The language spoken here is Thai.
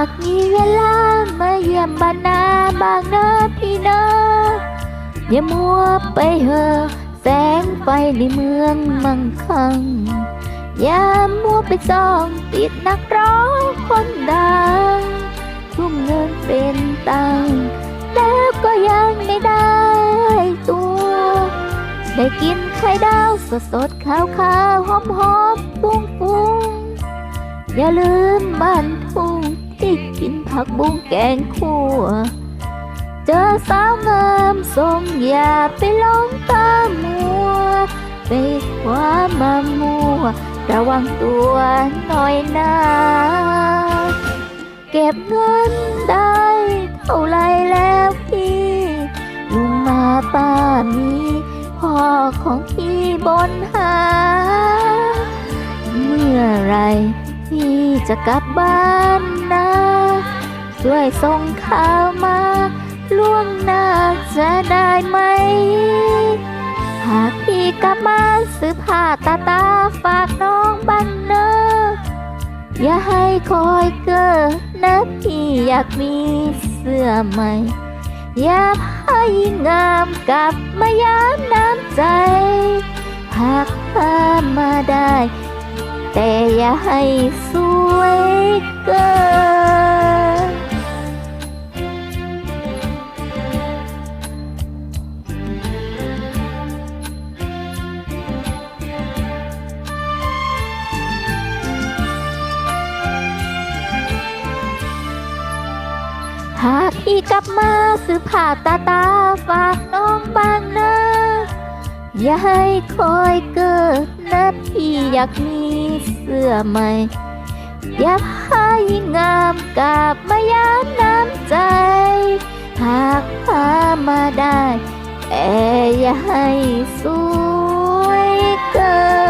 ากมีเวลามาเยี่ยมบ้านนาบางนาพี่นาอย่ามัวไปเหอแสงไฟในเมืองมั่งคั่งอย่ามัวไปจ้องติดนักร้องคนดังทุ่มเงินเป็นตังแล้วก็ยังไม่ได้ตัว ได้กินไข่ดาวสดสดๆขาวขาวหอมหอมๆปุ้งปุ้งอย่าลืมบ้านทุ่ง กินผักบุ้งแกงคั่วเจอสาวงามทรงอย่าไปหลงตามัว ไปคว้ามามัว ระวังตัวหน่อยนะเก็บเงินได้เท่าไรแล้วพี่ลุงมาป้ามีพ่อของพี่บนหา จะกลับบ้านนะช่วยส่งข่าวมาล่วงหน้าจะได้ไหม หากพี่กลับมาซื้อผ้าตาตาฝากน้องบ้านเนออย่าให้คอยเกิดนะพี่อยากมีเสื้อใหม่ อย่าให้งามกลับมายามน้ำใจ หากพามาได้ แต่อย่าให้สวยเกินหากพี่กลับมาซื้อผ้าตาตาฝากน้องบ้างนะอย่าให้คอยเกิดนะพี่อยากมี เสื้อใหม่ อย่าให้งามกับมายามน้ำใจ หากพามาได้ แต่อย่าให้สวยเกิน